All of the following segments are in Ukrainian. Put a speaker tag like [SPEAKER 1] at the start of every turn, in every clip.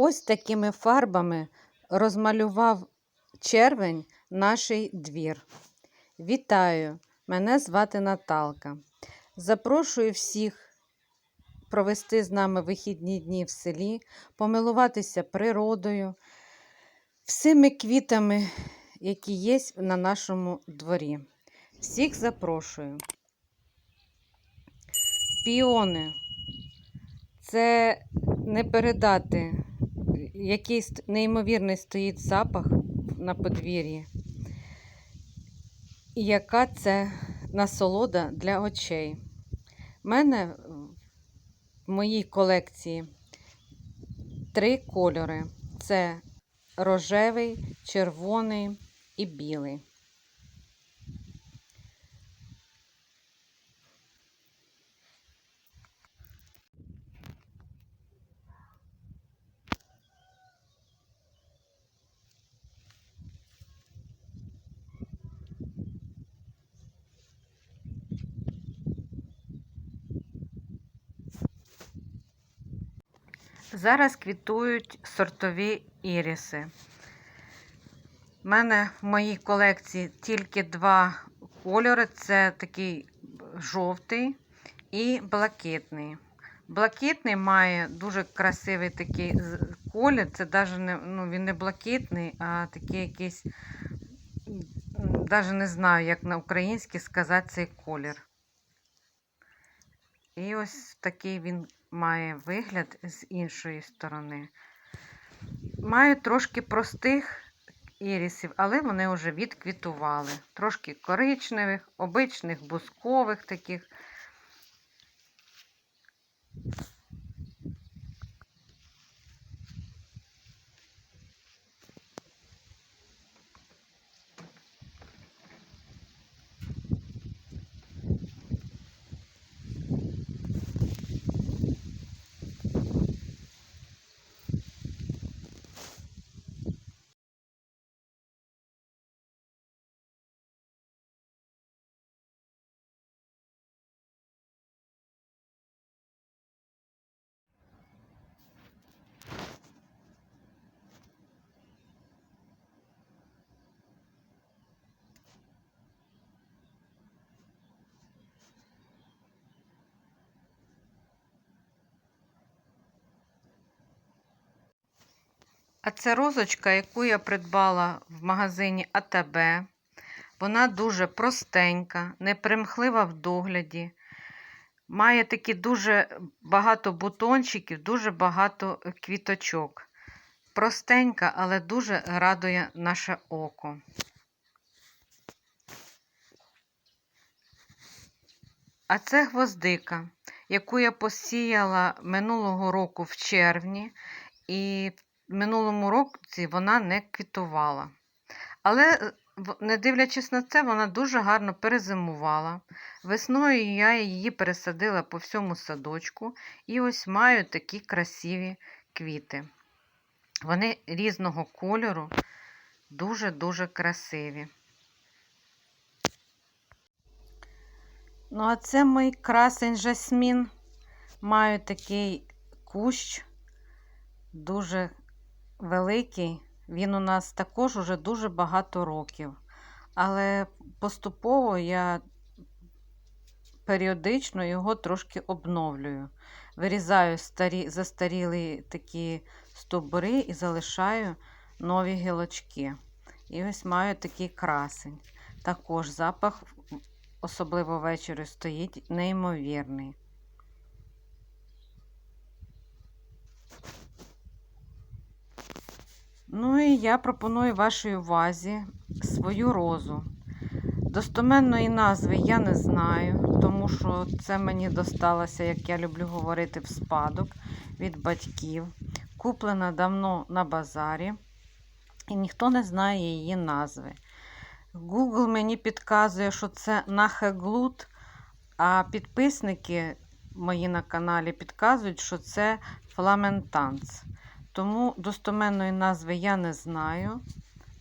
[SPEAKER 1] Ось такими фарбами розмалював червень наш двір. Вітаю! Мене звати Наталка. Запрошую всіх провести з нами вихідні дні в селі, помилуватися природою, всіми квітами, які є на нашому дворі. Всіх запрошую. Піони. Це не передати, який неймовірний стоїть запах на подвір'ї. І яка це насолода для очей. У мене в моїй колекції три кольори: це рожевий, червоний і білий. Зараз квітують сортові іріси. У мене в моїй колекції тільки два кольори: це такий жовтий і блакитний. Блакитний має дуже красивий такий колір. Це навіть не, ну, він не блакитний, а такий якийсь, навіть не знаю, як на українській сказати цей колір. І ось такий він має вигляд з іншої сторони. Маю трошки простих ірісів, але вони вже відквітували. Трошки коричневих, обичних, бускових таких. А це розочка, яку я придбала в магазині АТБ. Вона дуже простенька, непримхлива в догляді. Має такі дуже багато бутончиків, дуже багато квіточок. Простенька, але дуже радує наше око. А це гвоздика, яку я посіяла минулого року в червні, і минулому році вона не квітувала. Але, е, не дивлячись на це, вона дуже гарно перезимувала. Весною я її пересадила по всьому садочку, і ось маю такі красиві квіти. Вони різного кольору, дуже-дуже красиві. Ну, а це мій красень жасмін. Маю такий кущ, дуже великий. Він у нас також уже дуже багато років. Але поступово я періодично його трошки обновлюю. Вирізаю старі, застарілі такі стовбури і залишаю нові гілочки. І ось маю такий красень. Також запах, особливо ввечері, стоїть неймовірний. Ну і я пропоную вашій увазі свою розу. Достоменної назви я не знаю, тому що це мені досталося, як я люблю говорити, в спадок від батьків. Куплена давно на базарі, і ніхто не знає її назви. Google мені підказує, що це нахеглут, а підписники мої на каналі підказують, що це фламентанц. Тому достоменної назви я не знаю,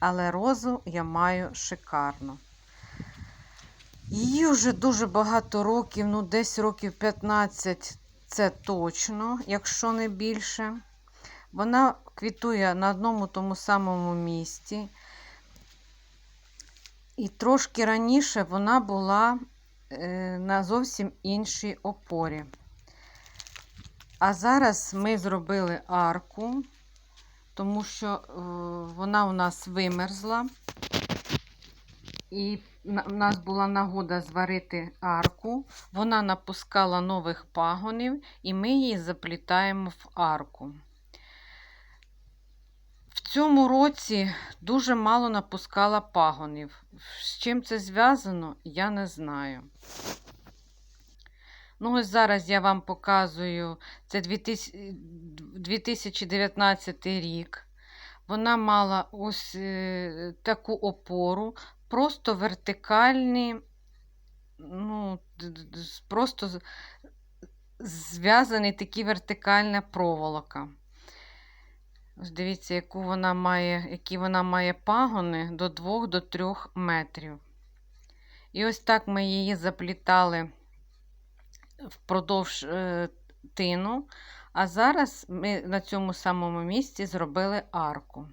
[SPEAKER 1] але розу я маю шикарну. Її вже дуже багато років, ну десь років 15 це точно, якщо не більше. Вона квітує на одному тому самому місці. І трошки раніше вона була е, на зовсім іншій опорі. А зараз ми зробили арку, тому що е, вона у нас вимерзла. І в нас була нагода зварити арку. Вона напускала нових пагонів, і ми її заплітаємо в арку. В цьому році дуже мало напускала пагонів. З чим це зв'язано, я не знаю. Ну, ось зараз я вам показую це 2019 рік. Вона мала ось е, таку опору, просто вертикальні, ну, просто зв'язаний такі вертикальна проволока. Ось дивіться, яку вона має, які вона має пагони до 2 до 3 метрів. І ось так ми її заплітали впродовж е, тину. А зараз ми на цьому самому місці зробили арку.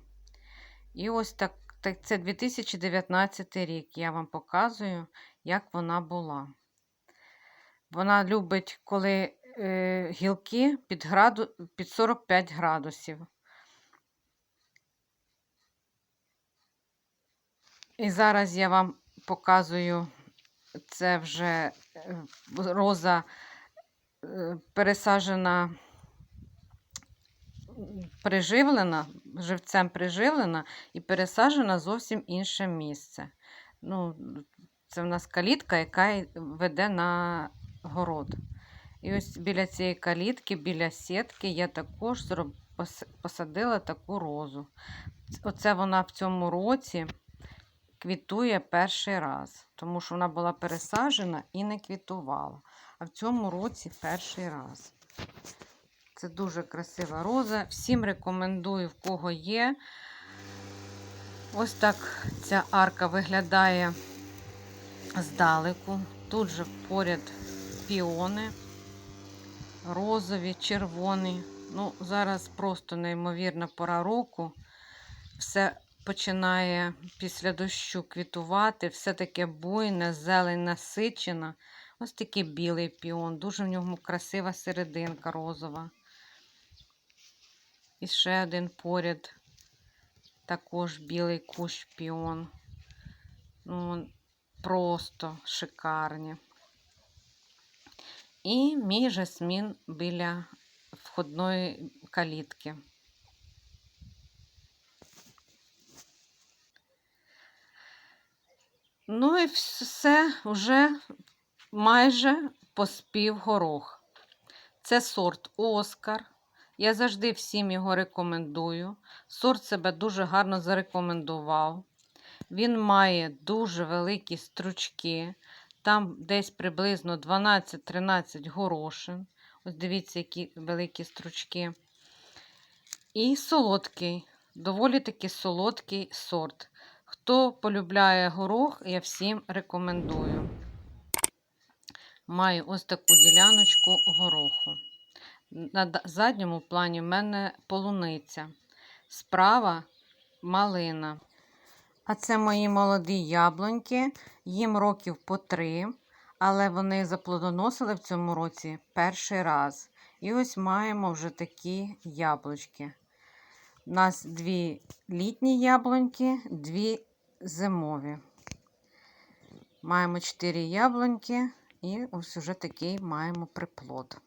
[SPEAKER 1] І ось так, так це 2019 рік. Я вам показую, як вона була. Вона любить, коли е, гілки під, граду, під 45 градусів. І зараз я вам показую, це вже е, роза е, пересаджена, м, приживлена, живцем приживлена і пересаджена зовсім інше місце. Ну, це в нас калітка, яка веде на город. І ось біля цієї калітки, біля сітки, я також посадила таку розу. Оце вона в цьому році квітує перший раз, тому що вона була пересаджена і не квітувала. А в цьому році перший раз. Це дуже красива роза. Всім рекомендую, в кого є. Ось так ця арка виглядає здалеку. Тут же поряд піони, розові, червоні. Ну, зараз просто неймовірна пора року. Все починає після дощу квітувати, все таке буйне, зелень насичена. Ось такий білий піон, дуже в ньому красива серединка розова. І ще один поряд, також білий кущ піон. Ну, просто шикарні. І мій жасмін біля входної калітки. Ну і все вже майже поспів горох. Це сорт Оскар. Я завжди всім його рекомендую. Сорт себе дуже гарно зарекомендував. Він має дуже великі стручки, там десь приблизно 12-13 горошин. Ось дивіться, які великі стручки. І солодкий, доволі таки солодкий сорт. Хто полюбляє горох, я всім рекомендую. Маю ось таку діляночку гороху. На задньому плані в мене полуниця. Справа малина. А це мої молоді яблуньки. Їм років по три, але вони заплодоносили в цьому році перший раз. І ось маємо вже такі яблучки. У нас дві літні яблуньки, дві зимові. Маємо чотири яблуньки і ось уже такий маємо приплод.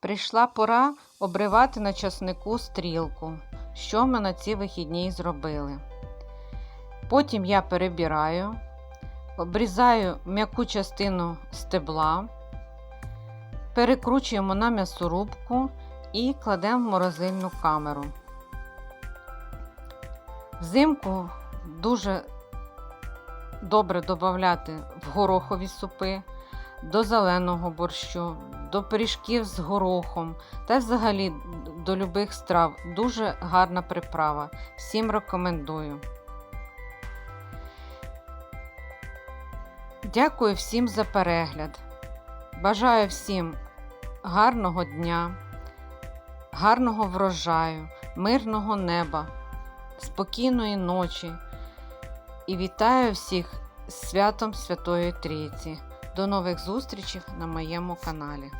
[SPEAKER 1] Прийшла пора обривати на часнику стрілку, що ми на ці вихідні зробили. Потім я перебираю, обрізаю м'яку частину стебла, перекручуємо на м'ясорубку і кладемо в морозильну камеру. Взимку дуже добре додати в горохові супи, до зеленого борщу, до пиріжків з горохом та взагалі до любих страв. Дуже гарна приправа. Всім рекомендую. Дякую всім за перегляд. Бажаю всім гарного дня, гарного врожаю, мирного неба, спокійної ночі і вітаю всіх з святом Святої Трійці. До нових зустрічей на моєму каналі.